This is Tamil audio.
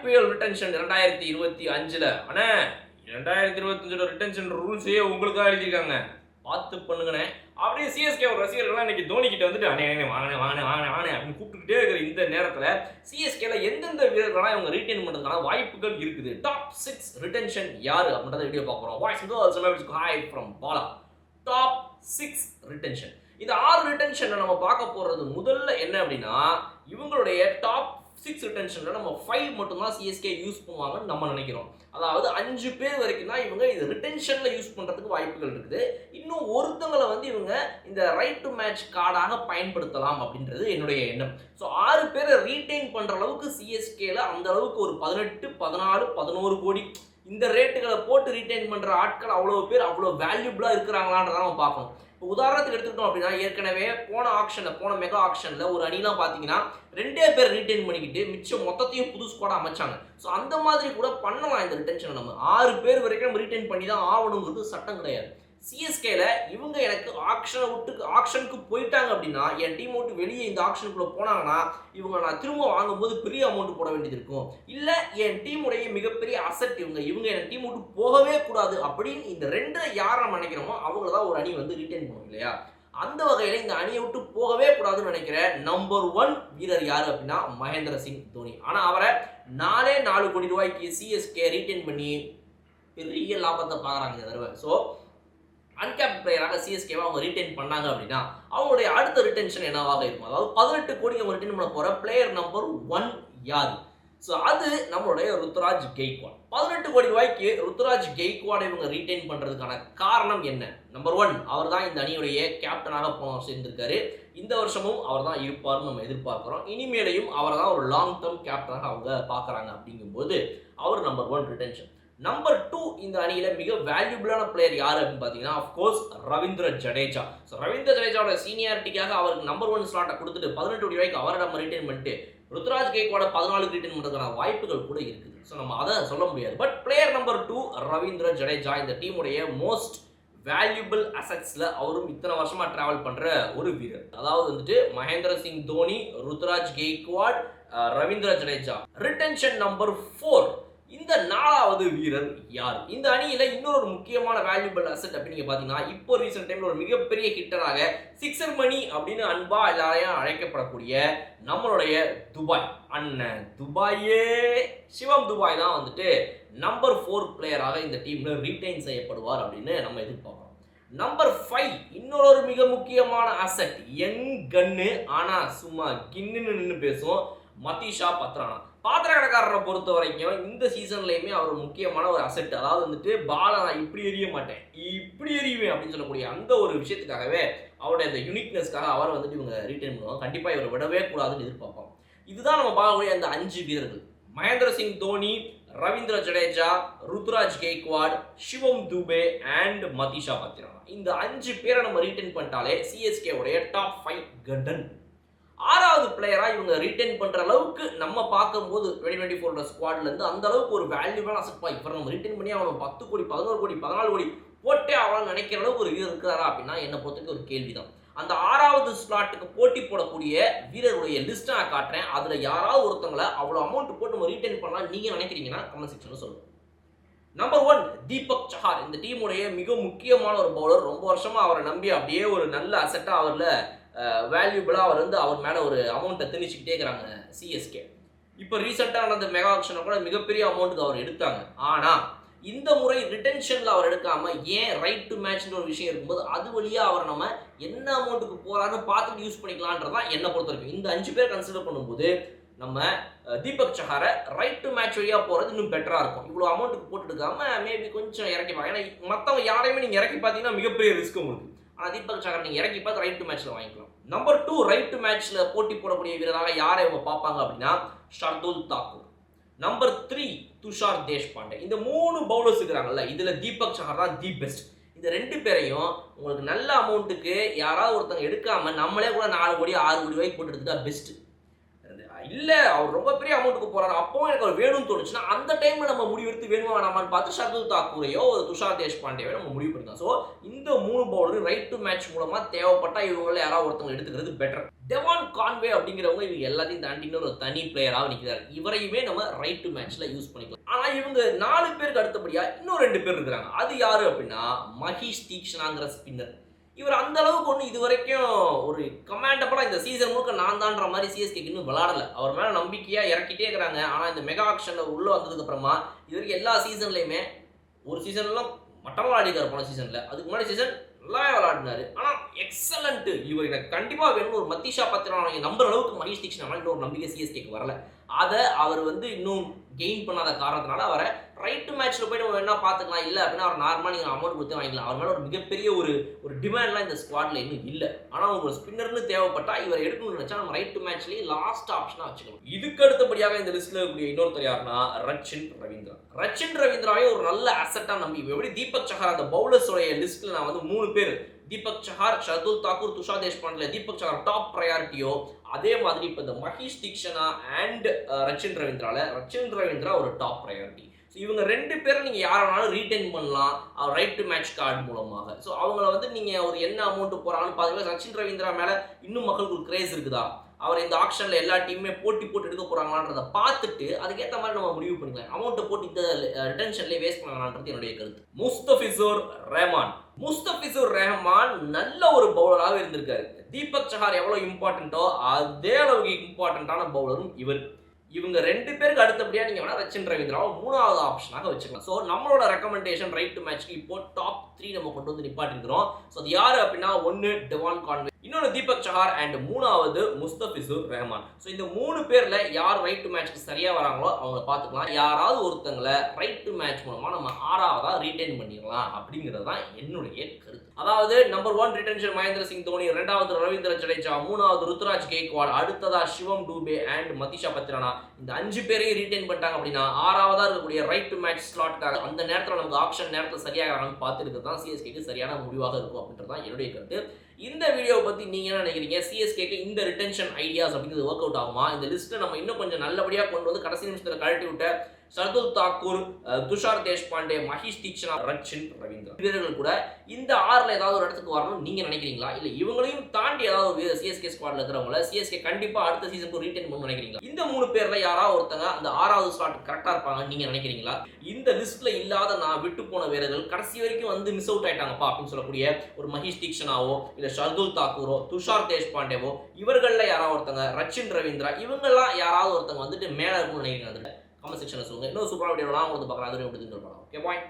ஐபிஎல் ரிட்டன்ஷன் ரெண்டாயிரத்தி இருபத்தி அஞ்சில். அண்ணே ரெண்டாயிரத்தி இருபத்தஞ்சோட ரிட்டன்ஷன் ரூல்ஸே உங்களுக்காக எழுதியிருக்காங்க. பார்த்து பண்ணுங்கண்ணே. அப்படியே சிஎஸ்கே ஒரு ரசிகர்கள்லாம் இன்னைக்கு தோனிக்கிட்ட வந்துட்டு அண்ணே அண்ணே வாங்கண்ணே வாங்கண்ணே வாங்கண்ணே வாங்கண்ணே அப்படின்னு கூப்பிட்டுக்கிட்டே இருக்கிற இந்த நேரத்தில் சிஎஸ்கேல எந்தெந்த வீரர்களாக இவங்க ரீட்டைன் பண்ணுறதுக்கான வாய்ப்புகள் இருக்குது? டாப் சிக்ஸ் ரிட்டன்ஷன் யார் அப்படின்றத வீடியோ பார்க்குறோம் voice girls hi from Bala top six retention இந்த ஆறு ரிட்டன்ஷனை நம்ம பார்க்க போகிறது முதல்ல என்ன அப்படின்னா இவங்களுடைய டாப் சிக்ஸ் ரிட்டன்ஷனில் நம்ம ஃபைவ் மட்டும்தான் சிஎஸ்கே யூஸ் பண்ணுவாங்கன்னு நம்ம நினைக்கிறோம். அதாவது அஞ்சு பேர் வரைக்கும் தான் இவங்க இது ரிட்டன்ஷனில் யூஸ் பண்ணுறதுக்கு வாய்ப்புகள் இருக்குது. இன்னும் ஒருத்தங்களை வந்து இவங்க இந்த ரைட் டு மேட்ச் கார்டாக பயன்படுத்தலாம் அப்படின்றது என்னுடைய எண்ணம். ஸோ ஆறு பேரை ரீட்டைன் பண்ணுற அளவுக்கு சிஎஸ்கேல அந்த அளவுக்கு ஒரு பதினெட்டு பதினாலு பதினோரு கோடி இந்த ரேட்டுகளை போட்டு ரீட்டைன் பண்ணுற ஆட்கள் அவ்வளோ பேர் அவ்வளோ வேல்யூபிளாக இருக்கிறாங்களான்றதான் நம்ம பார்க்கணும். இப்போ உதாரணத்துக்கு எடுத்துக்கிட்டோம் அப்படின்னா ஏற்கனவே போன ஆக்ஷனில் போன மெகா ஆக்ஷனில் ஒரு அணிலாம் பார்த்தீங்கன்னா ரெண்டே பேர் ரீட்டைன் பண்ணிக்கிட்டு மிச்சம் மொத்தத்தையும் புது ஸ்குவாடாக அமைச்சாங்க. ஸோ அந்த மாதிரி கூட பண்ணலாம் இந்த ரிட்டன்ஷனை நம்ம. ஆறு பேர் வரைக்கும் நம்ம ரீட்டைன் பண்ணி தான் ஆகணுங்கிறது சட்டம் கிடையாது. சிஎஸ்கேல இவங்க எனக்கு ஆக்ஷனை விட்டு ஆக்ஷனுக்கு போயிட்டாங்க அப்படின்னா என் டீம் விட்டு வெளியே இந்த ஆக்ஷனுக்குள்ள போனாங்கன்னா இவங்க நான் திரும்ப வாங்கும்போது பெரிய அமௌண்ட் போட வேண்டியது இருக்கும். இல்லை என் டீமுடைய மிகப்பெரிய அசட் இவங்க இவங்க என் டீம் விட்டு போகவே கூடாது அப்படின்னு இந்த ரெண்டு யாரை நம்ம நினைக்கிறோமோ அவங்கள தான் ஒரு அணி வந்து ரிட்டைன் பண்ணும் இல்லையா? அந்த வகையில் இந்த அணியை விட்டு போகவே கூடாதுன்னு நினைக்கிற நம்பர் ஒன் வீரர் யார் அப்படின்னா மகேந்திர சிங் தோனி. ஆனால் அவரை நாலே நாலு கோடி ரூபாய்க்கு சிஎஸ்கே ரீட்டைன் பண்ணி பெரிய லாபத்தை பார்க்குறாங்க இந்த தடவை. ஸோ அன்கேப் பிளேயராக சிஎஸ்கேவை அவங்க ரிட்டைன் பண்ணாங்க அப்படின்னா அவங்களுடைய அடுத்த ரிட்டென்ஷன் என்னவாக இருக்கும்? அதாவது பதினெட்டு கோடி அவங்க ரிட்டைன் பண்ண போகிற பிளேயர் நம்பர் ஒன் யார்? ஸோ அது நம்மளுடைய ருத்ராஜ் கெய்க்வாட். பதினெட்டு கோடி ரூபாய்க்கு ருத்ராஜ் கெய்க்வாடை இவங்க ரீட்டைன் பண்ணுறதுக்கான காரணம் என்ன? நம்பர் ஒன் அவர் தான் இந்த அணியுடைய கேப்டனாக போன சேர்ந்திருக்காரு. இந்த வருஷமும் அவர் தான் இருப்பார்னு நம்ம எதிர்பார்க்குறோம். இனிமேலையும் அவரை தான் ஒரு லாங் டேர்ம் கேப்டனாக அவங்க பார்க்குறாங்க அப்படிங்கும்போது அவர் number one retention number two இந்த அணியில் மிக வேல்யூபிளான பிளேயர் யார் அப்படின்னு பார்த்தீங்கன்னா of course Ravindra Jadeja. So Ravindra ஜடேஜாவோட சீனியாரிட்டிக்காக அவருக்கு நம்பர் ஒன் ஸ்லாட்டை கொடுத்துட்டு பதினெட்டு கோடி ரூபாய்க்கு அவரை நம்ம ரிட்டைன் பண்ணிட்டு ருத்ராஜ் கேக்வாட பதினாலு ரிட்டைன் பண்ணுறதுக்கான வாய்ப்புகள் கூட இருக்குது. ஸோ நம்ம அதை சொல்ல முடியாது. But player number two Ravindra Jadeja இந்த டீமுடைய மோஸ்ட் வேல்யூபிள் அசட்ஸில் அவரும் இத்தனை வருஷமாக ட்ராவல் பண்ணுற ஒரு வீரர். அதாவது வந்துட்டு Mahendra Singh Dhoni Ruturaj Gaikwad Ravindra Jadeja. Retention number four இந்த நாலாவது வீரர் யார்? இந்த அணியில இன்னொரு முக்கியமான வேல்யூபிள் அசெட் அப்படின்னு நீங்க பாத்தீங்கன்னா இப்போ ரீசெண்ட் டைம்ல ஒரு மிகப்பெரிய ஹிட்டராக சிக்ஸர் மணி அப்படின்னு அன்பா எல்லாரையும் அழைக்கப்படக்கூடிய நம்மளுடைய துபாய். அண்ணன் துபாயே. சிவம் துபாய் தான் வந்துட்டு நம்பர் ஃபோர் பிளேயராக இந்த டீம்ல ரீடைன் செய்யப்படுவார் அப்படின்னு நம்ம எதிர்பார்க்கிறோம். நம்பர் ஃபைவ் இன்னொரு மிக முக்கியமான அசெட் எங் கன்னு. ஆனா சும்மா கின்னு நின்று பேசும் மதிஷா பத்ரானா. பாத்திர கடைக்காரரை பொறுத்த வரைக்கும் இந்த சீசன்லையுமே அவர் முக்கியமான ஒரு அசெட் அதாவது வந்துட்டு பாலை நான் இப்படி எறிய மாட்டேன் இப்படி எறிவேன் அப்படின்னு சொல்லக்கூடிய அந்த ஒரு விஷயத்துக்காகவே அவருடைய அந்த யூனிக்னஸ்க்காக அவரை வந்துட்டு இவங்க ரீட்டைன் பண்ணுவாங்க. கண்டிப்பாக இவரை விடவே கூடாதுன்னு எதிர்பார்ப்போம் இதுதான் நம்ம பார்க்கக்கூடிய அந்த அஞ்சு வீரர்கள். மகேந்திர சிங் தோனி ரவீந்திர ஜடேஜா ருத்ராஜ் கெய்க்வாட் சிவம் துபே அண்ட் மதிஷா பத்திரானா இந்த அஞ்சு பேரை நம்ம ரீட்டைன் பண்ணிட்டாலே சிஎஸ்கே உடைய டாப் ஃபைவ் கடன் ஆறாவது பிளேயராக இவங்க ரீட்டைன் பண்ணுற அளவுக்கு நம்ம பார்க்கும்போது டுவெண்ட்டி டுவெண்ட்டி ஃபோர் ஸ்குவாட்லேருந்து அந்த அளவுக்கு ஒரு வேல்யூவான அசெக்ட் இப்போ நம்ம ரீட்டைன் பண்ணி அவனும் பத்து கோடி பதினோரு கோடி பதினாலு கோடி போட்டே அவனால் நினைக்கிற அளவுக்கு ஒரு வீரர் இருக்கிறாரா அப்படின்னா என்னை பொறுத்தவரைக்கும் ஒரு கேள்வி தான் அந்த ஆறாவது ஸ்லாட்டுக்கு போட்டி போடக்கூடிய வீரருடைய லிஸ்ட்டை நான் காட்டுறேன். அதில் யாராவது ஒருத்தவங்கள அவ்வளோ அமௌண்ட் போட்டு நம்ம ரீட்டைன் பண்ணலாம் நீங்கள் நினைக்கிறீங்கன்னா கமெண்ட் செக்ஷனில் சொல்லுங்கள் நம்பர் ஒன் தீபக் சஹார் இந்த டீமுடைய மிக முக்கியமான ஒரு பவுலர் ரொம்ப வருஷமா அவரை நம்பி அப்படியே ஒரு நல்ல அசட்டா அவர்ல வேல்யூபிளாக அவர் வந்து அவர் மேலே ஒரு அமௌண்ட்டை திணிச்சுக்கிட்டே இருக்கிறாங்க சிஎஸ்கே இப்போ ரீசெண்டாக நடந்த மெகா ஆக்ஷனை கூட மிகப்பெரிய அமௌண்ட்டுக்கு அவர் எடுத்தாங்க. ஆனால் இந்த முறை ரிட்டென்ஷனில் அவர் எடுக்காமல் ஏன் ரைட் டு மேட்ச்ன்ற ஒரு விஷயம் இருக்கும்போது அது வழியாக அவர் நம்ம என்ன அமௌண்ட்டுக்கு போகிறான்னு பார்த்துட்டு யூஸ் பண்ணிக்கலான்றதான் என்னை பொறுத்த வரைக்கும். இந்த அஞ்சு பேர் கன்சிடர் பண்ணும்போது நம்ம தீபக் சஹாரை ரைட் டு மேட்ச் வழியாக போகிறது இன்னும் பெட்டராக இருக்கும். இவ்வளோ அமௌண்ட்டுக்கு போட்டு மேபி கொஞ்சம் இறக்கி பார்க்க ஏன்னா மற்றவங்க யாரையுமே நீங்கள் இறக்கி பார்த்தீங்கன்னா மிகப்பெரிய ரிஸ்க் உங்களுக்கு. ஆனால் தீபக் சஹர் நீங்கள் இறக்கி பார்த்து ரைட் டு மேட்ச்சில் வாங்கிக்கலாம். நம்பர் டூ ரைட் டு மேட்ச்சில் போட்டி போடக்கூடிய வீரராக யாரை அவங்க பார்ப்பாங்க அப்படின்னா Shardul Thakur. Number three Tushar Deshpande. இந்த மூணு பவுலர்ஸ் இருக்கிறாங்கல்ல இதில் தீபக் சஹர் தான் தி பெஸ்ட் இந்த ரெண்டு பேரையும் உங்களுக்கு நல்ல அமௌண்ட்டுக்கு யாராவது ஒருத்தங்க எடுக்காம நம்மளே கூட நாலு கோடி ஆறு கோடி ரூபாய்க்கு போட்டு எடுத்துட்டா பெஸ்ட்டு இல்லை அவர் ரொம்ப பெரிய அமௌண்ட்டுக்கு போகிறாரு அப்போ எனக்கு அவர் வேணும்னு தோணுச்சுன்னா அந்த டைமில் நம்ம முடிவெடுத்து வேணுமா வேணாமான்னு பார்த்து ஷர்துல் தாக்கூரையோ ஒரு துஷார் தேஷ்பாண்டேயோ நம்ம முடிவு பண்ணிக்கலாம் ஸோ இந்த மூணு பவுலர் ரைட் டு மேட்ச் மூலமாக தேவைப்பட்டா இவங்கள யாராவது ஒருத்தவங்க எடுத்துக்கிறது பெட்டர் டெவான் கான்வே அப்படிங்கிறவங்க இவங்க எல்லாத்தையும் தாண்டின்னு ஒரு தனி பிளேயராக நிற்கிறார் இவரையுமே நம்ம ரைட் டு மேட்ச்சில் யூஸ் பண்ணிக்கலாம். ஆனால் இவங்க நாலு பேருக்கு அடுத்தபடியாக இன்னும் ரெண்டு பேர் இருக்கிறாங்க. அது யாரு அப்படின்னா மஹிஷ் தீக்ஷனாங்கிற ஸ்பின்னர் இவர் அந்த அளவுக்கு ஒன்று இது வரைக்கும் ஒரு கமாண்டபுளாக இந்த சீசன் முழுக்க நான் தான்ற மாதிரி சிஎஸ்கேக்கு இன்னும் விளாடல அவர் மேலே நம்பிக்கையாக இறக்கிட்டே இருக்கிறாங்க. ஆனால் இந்த மெகா ஆக்ஷனில் உள்ளே வந்ததுக்கு அப்புறமா இது வரைக்கும் எல்லா சீசன்லையுமே ஒரு சீசன்லாம் மட்டமாக விளையாடிக்கார் போன சீசனில் அதுக்கு முன்னாடி சீசன் நல்லாவே விளையாடினாரு. ஆனால் எக்ஸலண்ட்டு இவர் எனக்கு கண்டிப்பாக வேணும் ஒரு மத்திஷா பத்திரம் நம்புற அளவுக்கு மகேஷ் தீக்ஷன் ஒரு நம்பிக்கை சிஎஸ்கேக்கு வரல. அதை அவர் வந்து இன்னும் கெயின் பண்ணாத காரணத்தினால அவரை ரைட் டு மேட்ச்சில் போய் நம்ம வேணா பார்த்துக்கலாம். இல்லை அப்படின்னா அவர் நார்மலாக நீங்கள் அமௌண்ட் கொடுத்து வாங்கிக்கலாம். அவர் மேலே ஒரு மிகப்பெரிய ஒரு ஒரு டிமாண்ட்லாம் இந்த ஸ்குவாட்ல இன்னும் இல்லை. ஆனால் ஒரு ஸ்பின்னர்னு தேவைப்பட்டா இவர் எடுக்கணும்னு நினச்சா நம்ம ரைட் டு மேட்ச்லேயே லாஸ்ட் ஆப்ஷனாக வச்சுக்கணும் இதுக்கு அடுத்தபடியாக இந்த லிஸ்ட்டில் இருக்கக்கூடிய இன்னொருத்தர் யாருன்னா ரச்சின் ரவீந்திரா ரச்சின் ரவீந்திராவே ஒரு நல்ல அசட்டாக நம்பி எப்படி தீபக் சஹார் அந்த பவுலர்ஸோடைய லிஸ்ட்டில் நான் வந்து மூணு பேர். தீபக் சஹார் ஷர்துல் தாக்கூர் துஷா தேஷ்பாண்டில் தீபக் சஹார் டாப் ப்ரையாரிட்டியோ அதே மாதிரி இப்போ இந்த மகேஷ் தீக்ஷனா அண்ட் ரச்சின் ரவீந்திரால ரச்சின் ரவீந்திரா ஒரு டாப் ப்ரையாரிட்டி ஸோ இவங்க ரெண்டு பேரும் நீங்கள் யாரானாலும் வேணாலும் ரீட்டைன் பண்ணலாம் ரைட் டு மேட்ச் கார்டு மூலமாக. ஸோ அவங்கள வந்து நீங்கள் ஒரு என்ன அமௌண்ட் போகிறாங்கன்னு பார்த்தீங்கன்னா சச்சின் ரவீந்திரா மேலே இன்னும் மக்களுக்கு ஒரு கிரேஸ் இருக்குதா? அவர் இந்த ஆக்ஷனில் எல்லா டீமுமே போட்டி போட்டு எடுக்க போகிறாங்களான்றதை பார்த்துட்டு அதுக்கேற்ற மாதிரி நம்ம முடிவு பண்ணிக்கலாம். அமௌண்ட்டை போட்டு இந்த ரிட்டன்ஷன்லேயே வேஸ்ட் பண்ணலான்றது என்னுடைய கருத்து. முஸ்தபிசூர் ரஹ்மான். முஸ்தபிசூர் ரஹ்மான் நல்ல ஒரு பவுலராக இருந்திருக்காரு. தீபக் சஹார் எவ்வளோ இம்பார்ட்டண்ட்டோ அதே அளவுக்கு இம்பார்ட்டண்ட்டான பவுலரும் இவர். இவங்க ரெண்டு பேருக்கு அடுத்தபடியாக நீங்கள் வேணால் ரச்சின் ரவீந்திராவை மூணாவது ஆப்ஷனாக வச்சுக்கலாம். ஸோ நம்மளோட ரெக்கமெண்டேஷன் ரைட் டு மேட்ச்க்கு இப்போ டாப் த்ரீ நம்ம கொண்டு வந்து நிப்பாட்டிருக்கிறோம். ஸோ அது யார் அப்படின்னா ஒன்று டெவான் கான்வே. இன்னொன்று தீபக் சஹார் அண்ட் மூணாவது முஸ்தபிசூர் ரஹ்மான். ஸோ இந்த மூணு பேரில் யார் ரைட் டு மேட்ச்க்கு சரியாக வராங்களோ அவங்கள பார்த்துக்கலாம். யாராவது ஒருத்தங்களை ரைட் டு மேட்ச் மூலமாக நம்ம ஆறாவதாக ரீட்டைன் பண்ணிடலாம் அப்படிங்கிறது தான் என்னுடைய கருத்து. அதாவது number one retention Mahendra Singh Dhoni ரெண்டாவது ரவீந்திர ஜடேஜா மூணாவது ருத்ராஜ் கேக்வாட் அடுத்ததா சிவம் டூபே அண்ட் மதிஷா பத்ரானா. இந்த அஞ்சு பேரையும் ரீட்டைன் பண்ணிட்டாங்க அப்படின்னா ஆறாவதாக இருக்கக்கூடிய ரைட் டு மேட்ச் ஸ்லாட்காக அந்த நேரத்தில் நமக்கு ஆப்ஷன் நேரத்தில் சரியாக பார்த்துருக்கு தான் சிஎஸ்கேக்கு சரியான முடிவாக இருக்கும் அப்படின்றது தான் என்னுடைய கருத்து. இந்த வீடியோவை பற்றி நீங்கள் என்ன நினைக்கிறீங்க? சிஎஸ்கேக்கு இந்த ரிட்டன்ஷன் ஐடியாஸ் அப்படிங்கிறது ஒர்க் அவுட் ஆகுமா? இந்த லிஸ்ட்டை நம்ம இன்னும் கொஞ்சம் நல்லபடியாக கொண்டு வந்து கடைசி நிமிஷத்தில் கழட்டி விட்ட சர்துல் தாக்கூர் துஷார் தேஷ்பாண்டே மஹிஷ் தீக்ஷனா ரச்சின் ரவீந்திரா வீரர்கள் கூட இந்த ஆறில் ஏதாவது ஒரு இடத்துக்கு வரணும்னு நீங்கள் நினைக்கிறீங்களா? இல்லை இவங்களையும் தாண்டி ஏதாவது சிஎஸ்கே ஸ்குவாடில் இருக்கிறவங்கள சிஎஸ்கே கண்டிப்பாக அடுத்த சீசனுக்கு ரீட்டைன் பண்ணணும்னு நினைக்கிறீங்களா? இந்த மூணு பேரில் யாராவது ஒருத்தங்க அந்த ஆறாவது ஸ்லாட் கரெக்டாக இருப்பாங்கன்னு நீங்கள் நினைக்கிறீங்களா? இந்த லிஸ்ட்டில் இல்லாத நான் விட்டு போன வீரர்கள் கடைசி வரைக்கும் வந்து மிஸ் அவுட் ஆயிட்டாங்கப்பா அப்படின்னு சொல்லக்கூடிய ஒரு மஹிஷ் தீக்ஷனாவோ இல்லை ஷர்துல் தாக்கூரோ துஷார் தேஷ்பாண்டேவோ இவர்களில் யாராவது ஒருத்தங்க ரச்சின் ரவீந்திரா இவங்கெல்லாம் யாராவது ஒருத்தங்க வந்துட்டு மேலே இருக்கும்னு நினைக்கிறீங்க அதில் கமெண்ட் செக்ஷனில் சொல்லுங்கள் இன்னும் சூப்பராக வீடியோலாம் உங்களுக்கு பார்க்குறேன். அதுவும் எப்படி சொல்லுவாங்க ஓகே பாய்